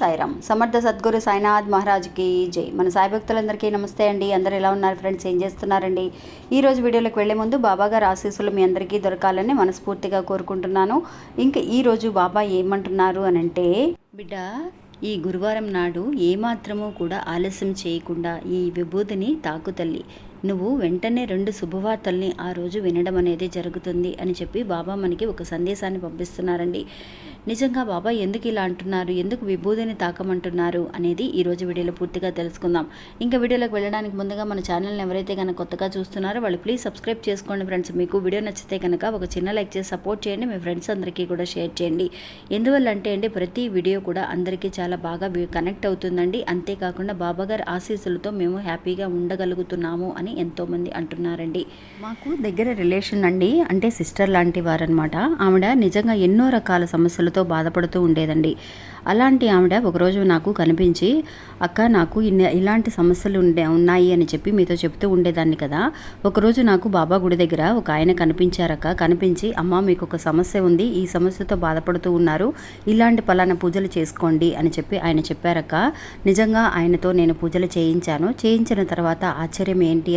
సాయిరామ్. సమర్థ సద్గురు సాయినాథ్ మహారాజ్కి జై. మన సాయి భక్తులందరికీ నమస్తే అండి. అందరు ఎలా ఉన్నారు ఫ్రెండ్స్? ఏం చేస్తున్నారండి? ఈ రోజు వీడియోలోకి వెళ్ళే ముందు బాబా గారి ఆశీస్సులు మీ అందరికీ దొరకాలని మనస్ఫూర్తిగా కోరుకుంటున్నాను. ఇంకా ఈ రోజు బాబా ఏమంటున్నారు అని అంటే బిడ్డ ఈ గురువారం నాడు ఏమాత్రమూ కూడా ఆలస్యం చేయకుండా ఈ విభూతిని తాకు తల్లి. నువ్వు వెంటనే రెండు శుభవార్తల్ని ఆ రోజు వినడం అనేది జరుగుతుంది అని చెప్పి బాబా మనకి ఒక సందేశాన్ని పంపిస్తున్నారండి. నిజంగా బాబా ఎందుకు ఇలా అంటున్నారు? ఎందుకు విభూతిని తాకమంటున్నారు? అనేది ఈ రోజు వీడియోలో పూర్తిగా తెలుసుకుందాం. ఇంకా వీడియోలోకి వెళ్ళడానికి ముందుగా మన ఛానల్ని ఎవరైతే కనుక కొత్తగా చూస్తున్నారో వాళ్ళు ప్లీజ్ సబ్స్క్రైబ్ చేసుకోండి ఫ్రెండ్స్. మీకు వీడియో నచ్చితే కనుక ఒక చిన్న లైక్ చేసి సపోర్ట్ చేయండి. మీ ఫ్రెండ్స్ అందరికీ కూడా షేర్ చేయండి. ఎందువల్ల అంటే అండి ప్రతి వీడియో కూడా అందరికీ చాలా బాగా కనెక్ట్ అవుతుందండి. అంతేకాకుండా బాబా గారి ఆశీస్సులతో మేము హ్యాపీగా ఉండగలుగుతున్నాము అని ఎంతోమంది అంటున్నారండి. మాకు దగ్గర రిలేషన్ అండి అంటే సిస్టర్ లాంటి వారనమాట ఆవిడ నిజంగా ఎన్నో రకాల సమస్యలతో బాధపడుతూ ఉండేదండి. అలాంటి ఆవిడ ఒకరోజు నాకు కనిపించి అక్క నాకు ఇన్ని ఇలాంటి సమస్యలు ఉండే ఉన్నాయి అని చెప్పి మీతో చెప్తూ ఉండేదాన్ని కదా. ఒకరోజు నాకు బాబా గుడి దగ్గర ఒక ఆయన కనిపించారక్క. కనిపించి అమ్మ మీకు ఒక సమస్య ఉంది. ఈ సమస్యతో బాధపడుతూ ఉన్నారు. ఇలాంటి పలానా పూజలు చేసుకోండి అని చెప్పి ఆయన చెప్పారక్క. నిజంగా ఆయనతో నేను పూజలు చేయించాను. చేయించిన తర్వాత ఆశ్చర్యం ఏంటి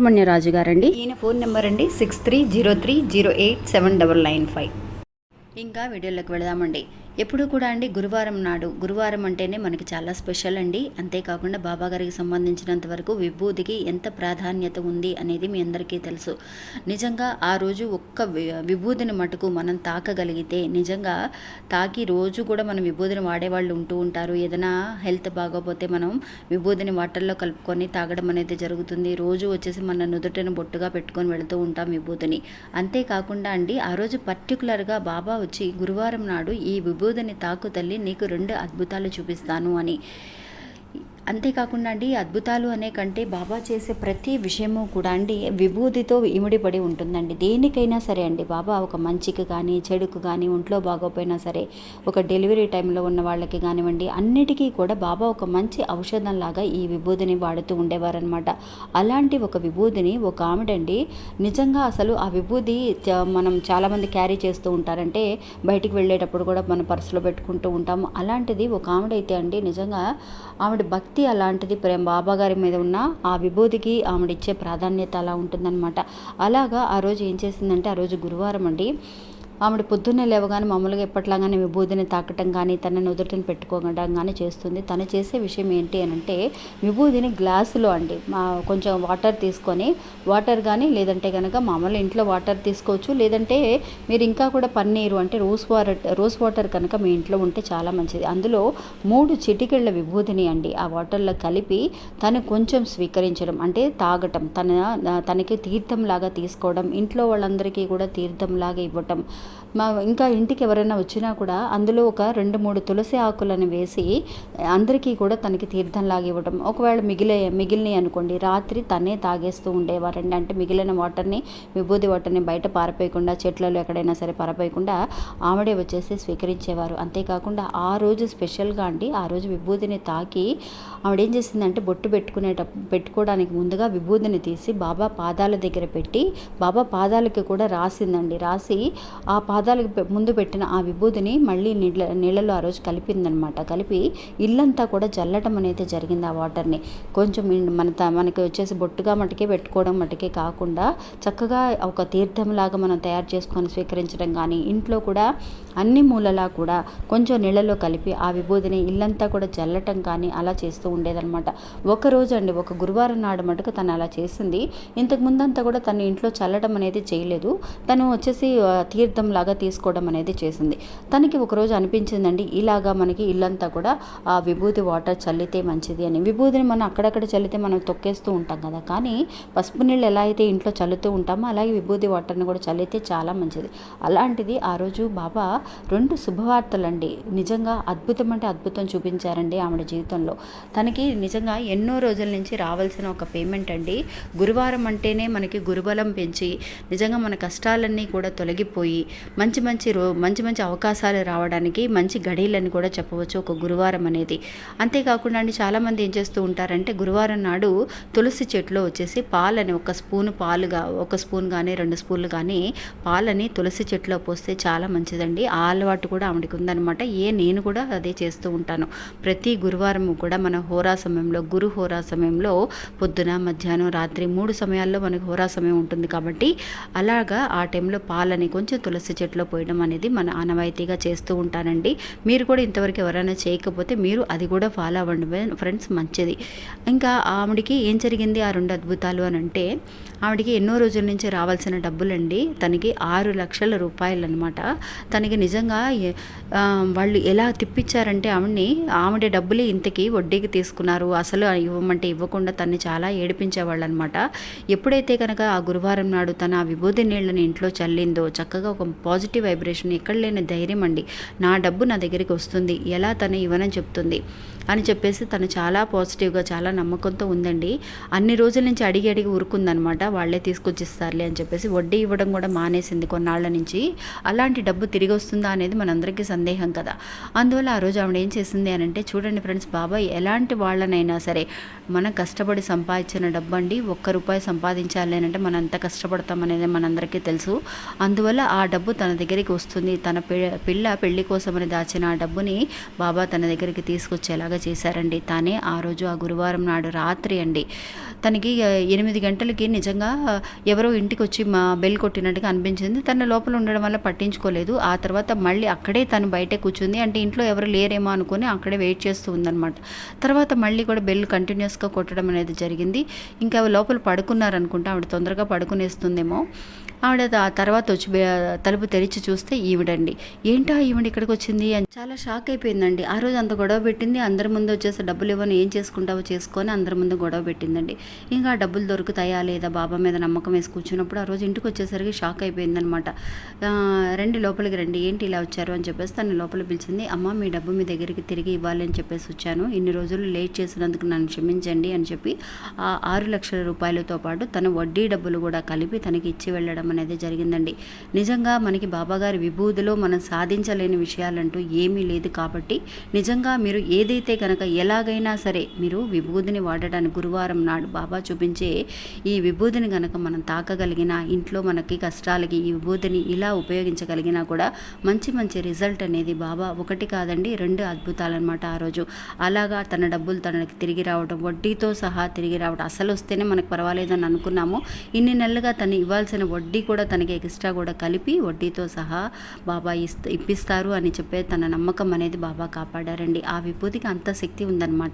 సుబ్రహ్మణ్యరాజు గారండి. ఈయన ఫోన్ నెంబర్ అండి six three zero three zero eight seven double nine five. ఇంకా వీడియోలోకి వెళదామండి. ఎప్పుడు కూడా అండి గురువారం నాడు. గురువారం అంటేనే మనకి చాలా స్పెషల్ అండి. అంతేకాకుండా బాబా గారికి సంబంధించినంత వరకు విభూతికి ఎంత ప్రాధాన్యత ఉంది అనేది మీ అందరికీ తెలుసు. నిజంగా ఆ రోజు ఒక్క విభూతిని మటుకు మనం తాకగలిగితే నిజంగా తాకి రోజు కూడా మనం విభూతిని వాడేవాళ్ళు ఉంటూ ఉంటారు. ఏదైనా హెల్త్ బాగోపోతే మనం విభూతిని వాటర్లో కలుపుకొని తాగడం అనేది జరుగుతుంది. రోజు వచ్చేసి మన నుదుటను బొట్టుగా పెట్టుకొని వెళుతూ ఉంటాం విభూతిని. అంతేకాకుండా అండి ఆ రోజు పర్టికులర్గా బాబా వచ్చి గురువారం నాడు ఈ విభూతిని తాకు తల్లి నీకు రెండు అద్భుతాలు చూపిస్తాను అని. అంతేకాకుండా అండి అద్భుతాలు అనే కంటే బాబా చేసే ప్రతి విషయము కూడా అండి విభూతితో ఇమిడిపడి ఉంటుందండి. దేనికైనా సరే అండి బాబా ఒక మంచికి కానీ చెడుకు కానీ ఒంట్లో బాగోపోయినా సరే ఒక డెలివరీ టైంలో ఉన్న వాళ్ళకి కానివ్వండి అన్నిటికీ కూడా బాబా ఒక మంచి ఔషధంలాగా ఈ విభూతిని వాడుతూ ఉండేవారనమాట అలాంటి ఒక విభూతిని ఒక ఆమెడండి నిజంగా అసలు ఆ విభూతి మనం చాలామంది క్యారీ చేస్తూ ఉంటారంటే బయటికి వెళ్ళేటప్పుడు కూడా మన పర్సులో పెట్టుకుంటూ ఉంటాము. అలాంటిది ఒక ఆవిడైతే అండి నిజంగా ఆవిడ భక్తి భక్తి అలాంటిది ప్రేమ బాబాగారి మీద ఉన్న ఆ విభూతికి ఆమెడిచ్చే ప్రాధాన్యత అలా ఉంటుందన్నమాట. అలాగా ఆ రోజు ఏం చేసిందంటే ఆ రోజు గురువారం అండి ఆవిడ పొద్దున్నే లేవగానే మామూలుగా ఎప్పట్లాగానే విభూతిని తాకటం కానీ తనని ఉదటిని పెట్టుకోవడం కానీ చేస్తుంది. తను చేసే విషయం ఏంటి అని అంటే విభూతిని గ్లాసులో అండి మా కొంచెం వాటర్ తీసుకొని వాటర్ కానీ లేదంటే కనుక మామూలు ఇంట్లో వాటర్ తీసుకోవచ్చు. లేదంటే మీరు ఇంకా కూడా పన్నీరు అంటే రోజ్ వాటర్ రోజ్ వాటర్ కనుక మీ ఇంట్లో ఉంటే చాలా మంచిది. అందులో మూడు చిటికెళ్ళ విభూతిని అండి ఆ వాటర్లో కలిపి తను కొంచెం స్వీకరించడం. అంటే తాగటం తన తనకి తీర్థంలాగా తీసుకోవడం ఇంట్లో వాళ్ళందరికీ కూడా తీర్థంలాగా ఇవ్వటం. మా ఇంకా ఇంటికి ఎవరైనా వచ్చినా కూడా అందులో ఒక రెండు మూడు తులసి ఆకులను వేసి అందరికీ కూడా తనకి తీర్థంలాగా ఇవ్వడం ఒకవేళ మిగిలే మిగిలినవి అనుకోండి రాత్రి తనే తాగేస్తూ ఉండేవారండి. అంటే మిగిలిన వాటర్ని విభూతి వాటర్ని బయట పారపోయకుండా చెట్లలో ఎక్కడైనా సరే పారపోయకుండా ఆవిడే వచ్చేసి స్వీకరించేవారు. అంతేకాకుండా ఆ రోజు స్పెషల్గా అండి ఆ రోజు విభూతిని తాకి ఆవిడ ఏం చేసిందంటే బొట్టు పెట్టుకునేట పెట్టుకోవడానికి ముందుగా విభూతిని తీసి బాబా పాదాల దగ్గర పెట్టి బాబా పాదాలకి కూడా రాసిందండి. రాసి ఆ పాదాలకు ముందు పెట్టిన ఆ విభూతిని మళ్ళీ నీళ్ళ నీళ్ళలో ఆ రోజు కలిపిందనమాట. కలిపి ఇల్లంతా కూడా జల్లటం అనేది జరిగింది ఆ వాటర్ని. కొంచెం మన మనకి వచ్చేసి బొట్టుగా మటుకే పెట్టుకోవడం మటుకే కాకుండా చక్కగా ఒక తీర్థంలాగా మనం తయారు చేసుకొని స్వీకరించడం కానీ ఇంట్లో కూడా అన్ని మూలలా కూడా కొంచెం నీళ్ళలో కలిపి ఆ విభూతిని ఇల్లంతా కూడా జల్లటం కానీ అలా చేస్తూ ఉండేదన్నమాట ఒక రోజు అండి ఒక గురువారం నాడు మటుకు తను అలా చేసింది. ఇంతకు ముందంతా కూడా తను ఇంట్లో చల్లటం అనేది చేయలేదు. తను వచ్చేసి తీర్థం జీవితం లాగా తీసుకోవడం అనేది చేసింది. తనకి ఒకరోజు అనిపించిందండి ఇలాగా మనకి ఇల్లంతా కూడా ఆ విభూతి వాటర్ చల్లితే మంచిది అని. విభూతిని మనం అక్కడక్కడ చల్లితే మనం తొక్కేస్తూ ఉంటాం కదా. కానీ పసుపు నీళ్ళు ఎలా అయితే ఇంట్లో చల్లుతూ ఉంటామో అలాగే విభూతి వాటర్ని కూడా చల్లితే చాలా మంచిది. అలాంటిది ఆ రోజు బాబా రెండు శుభవార్తలండి. నిజంగా అద్భుతం అంటే అద్భుతం చూపించారండి ఆవిడ జీవితంలో. తనకి నిజంగా ఎన్నో రోజుల నుంచి రావాల్సిన ఒక పేమెంట్ అండి. గురువారం అంటేనే మనకి గురుబలం పెంచి నిజంగా మన కష్టాలన్నీ కూడా తొలగిపోయి మంచి మంచి రో మంచి మంచి అవకాశాలు రావడానికి మంచి గడియలని కూడా చెప్పవచ్చు ఒక గురువారం అనేది. అంతేకాకుండా అండి చాలామంది ఏం చేస్తూ ఉంటారంటే గురువారం నాడు తులసి చెట్టులో వచ్చేసి పాలని ఒక స్పూన్ పాలుగా ఒక స్పూన్ కానీ రెండు స్పూన్లు కానీ పాలని తులసి చెట్టులో పోస్తే చాలా మంచిదండి. ఆ అలవాటు కూడా ఆవిడకి ఉందనమాట ఏ నేను కూడా అదే చేస్తూ ఉంటాను. ప్రతి గురువారం కూడా మన హోరా సమయంలో గురు హోరా సమయంలో పొద్దున మధ్యాహ్నం రాత్రి మూడు సమయాల్లో మనకు హోరా సమయం ఉంటుంది కాబట్టి అలాగా ఆ టైంలో పాలని కొంచెం తులసి చెట్టులో పోయడం అనేది మన ఆనవాయితీగా చేస్తూ ఉంటానండి మీరు కూడా ఇంతవరకు ఎవరైనా చేయకపోతే మీరు అది కూడా ఫాలో అవ్వండి ఫ్రెండ్స్ మంచిది. ఇంకా ఆవిడికి ఏం జరిగింది ఆ రెండు అద్భుతాలు అని అంటే ఆవిడకి ఎన్నో రోజుల నుంచి రావాల్సిన డబ్బులండి. తనకి ఆరు లక్షల రూపాయలు అనమాట తనకి నిజంగా వాళ్ళు ఎలా తిప్పించారంటే ఆవిడని ఆవిడ డబ్బులు ఇంతకి వడ్డీకి తీసుకున్నారు. అసలు ఇవ్వమంటే ఇవ్వకుండా తన్ని చాలా ఏడిపించేవాళ్ళు అనమాట ఎప్పుడైతే కనుక ఆ గురువారం నాడు తన ఆ విభూతి నీళ్ళని ఇంట్లో చల్లిందో చక్కగా ఒక పాజిటివ్ వైబ్రేషన్ ఎక్కడ లేని ధైర్యం అండి. నా డబ్బు నా దగ్గరికి వస్తుంది. ఎలా తను ఇవ్వనని చెప్తుంది. అని చెప్పేసి తను చాలా పాజిటివ్గా చాలా నమ్మకంతో ఉందండి. అన్ని రోజుల నుంచి అడిగి అడిగి ఉరుకుందనమాట వాళ్ళే తీసుకొచ్చిస్తారులే అని చెప్పేసి వడ్డీ ఇవ్వడం కూడా మానేసింది కొన్నాళ్ళ నుంచి. అలాంటి డబ్బు తిరిగి వస్తుందా అనేది మనందరికీ సందేహం కదా. అందువల్ల ఆ రోజు ఆవిడ ఏం చేసింది అని అంటే చూడండి ఫ్రెండ్స్ బాబాయ్ ఎలాంటి వాళ్ళనైనా సరే మనం కష్టపడి సంపాదించిన డబ్బు అండి ఒక్క రూపాయి సంపాదించాలి అని అంటే మనం ఎంత కష్టపడతాం అనేది మనందరికీ తెలుసు. అందువల్ల ఆ డబ్బు డబ్బు తన దగ్గరికి వస్తుంది. తన పిల్ల పెళ్ళి కోసమని దాచిన ఆ డబ్బుని బాబా తన దగ్గరికి తీసుకొచ్చేలాగా చేశారండి. తానే ఆ రోజు ఆ గురువారం నాడు రాత్రి అండి. తనకి ఎనిమిది గంటలకి నిజంగా ఎవరో ఇంటికి వచ్చి మా బెల్ కొట్టినట్టుగా అనిపించింది. తన లోపల ఉండడం వల్ల పట్టించుకోలేదు. ఆ తర్వాత మళ్ళీ అక్కడే తను బయటే కూర్చుంది. అంటే ఇంట్లో ఎవరు లేరేమో అనుకుని అక్కడే వెయిట్ చేస్తూ ఉందన్నమాట. తర్వాత మళ్ళీ కూడా బెల్ కంటిన్యూస్గా కొట్టడం అనేది జరిగింది. ఇంకా లోపల పడుకున్నారనుకుంటా ఆవిడ తొందరగా పడుకునేస్తుందేమో. ఆవిడ ఆ తర్వాత వచ్చి తలుపు తెరిచి చూస్తే ఈవిడండి. ఏంటా ఈవిడ ఇక్కడికి వచ్చింది అని. చాలా షాక్ అయిపోయిందండి. ఆ రోజు అంత గొడవ పెట్టింది. అందరి ముందు వచ్చేసి డబ్బులు ఇవ్వని ఏం చేసుకుంటావో చేసుకొని అందరి ముందు గొడవ పెట్టిందండి. ఇంకా డబ్బులు దొరుకుతాయా లేదా బాబా మీద నమ్మకం వేసి కూర్చున్నప్పుడు ఆ రోజు ఇంటికి వచ్చేసరికి షాక్ అయిపోయిందనమాట. రండి లోపలికి రండి. ఏంటి ఇలా వచ్చారు? అని చెప్పేసి తను లోపల పిలిచింది. అమ్మ మీ డబ్బు మీ దగ్గరికి తిరిగి ఇవ్వాలి అని చెప్పేసి వచ్చాను. ఇన్ని రోజులు లేట్ చేసినందుకు నన్ను క్షమించండి అని చెప్పి ఆ ఆరు లక్షల రూపాయలతో పాటు తన వడ్డీ డబ్బులు కూడా కలిపి తనకి ఇచ్చి వెళ్ళడం అనేది జరిగిందండి. నిజంగా మనకి బాబాగారి విభూతిలో మనం సాధించలేని విషయాలంటూ ఏమీ లేదు కాబట్టి నిజంగా మీరు ఏదైతే కనుక ఎలాగైనా సరే మీరు విభూతిని వాడటానికి గురువారం నాడు బాబా చూపించే ఈ విభూతిని కనుక మనం తాకగలిగిన ఇంట్లో మనకి కష్టాలకి ఈ విభూతిని ఇలా ఉపయోగించగలిగినా కూడా మంచి మంచి రిజల్ట్ అనేది బాబా ఒకటి కాదండి రెండు అద్భుతాలన్నమాట ఆ రోజు. అలాగా తన డబ్బులు తనకి తిరిగి రావడం వడ్డీతో సహా తిరిగి రావడం అసలు వస్తేనే మనకు పర్వాలేదని అనుకున్నాము. ఇన్ని నెలలుగా తను ఇవ్వాల్సిన వడ్డీ కూడా తనకి ఎక్స్ట్రా కూడా కలిపి వడ్డీతో సహా బాబా ఇస్త ఇప్పిస్తారు అని చెప్పే తన నమ్మకం అనేది బాబా కాపాడారండి. ఆ విభూతికి అంత శక్తి ఉందన్నమాట.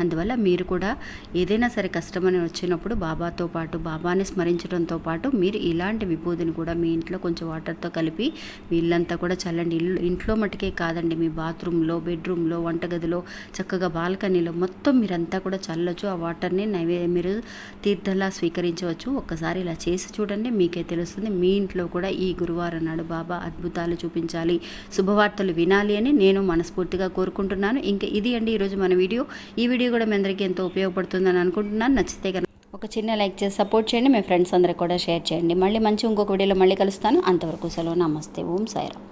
అందువల్ల మీరు కూడా ఏదైనా సరే కష్టమని వచ్చినప్పుడు బాబాతో పాటు బాబాని స్మరించడంతో పాటు మీరు ఇలాంటి విభూతిని కూడా మీ ఇంట్లో కొంచెం వాటర్తో కలిపి మీ కూడా చల్లండి. ఇల్లు ఇంట్లో మటుకే కాదండి మీ బాత్రూంలో బెడ్రూమ్లో వంటగదిలో చక్కగా బాల్కనీలో మొత్తం మీరంతా కూడా చల్లొచ్చు. ఆ వాటర్ని నైవే మీరు తీర్థంలా స్వీకరించవచ్చు. ఒక్కసారి ఇలా చేసి చూడండి మీకే తెలుస్తుంది. మీ ఇంట్లో కూడా ఈ గురువారం నాడు బాబా అద్భుతాలు చూపించాలి. శుభవార్తలు వినాలి అని నేను మనస్ఫూర్తిగా కోరుకుంటున్నాను. ఇంకా ఇది అండి ఈరోజు మన వీడియో. ఈ వీడియో కూడా మీ అందరికీ ఎంతో ఉపయోగపడుతుందని అనుకుంటున్నాను. నచ్చితే కనుక ఒక చిన్న లైక్ చేసి సపోర్ట్ చేయండి. మీ ఫ్రెండ్స్ అందరికి కూడా షేర్ చేయండి. మళ్ళీ మంచి ఇంకొక వీడియోలో మళ్ళీ కలుస్తాను. అంతవరకు సెలవు. నమస్తే. ఓం సాయిరామ్.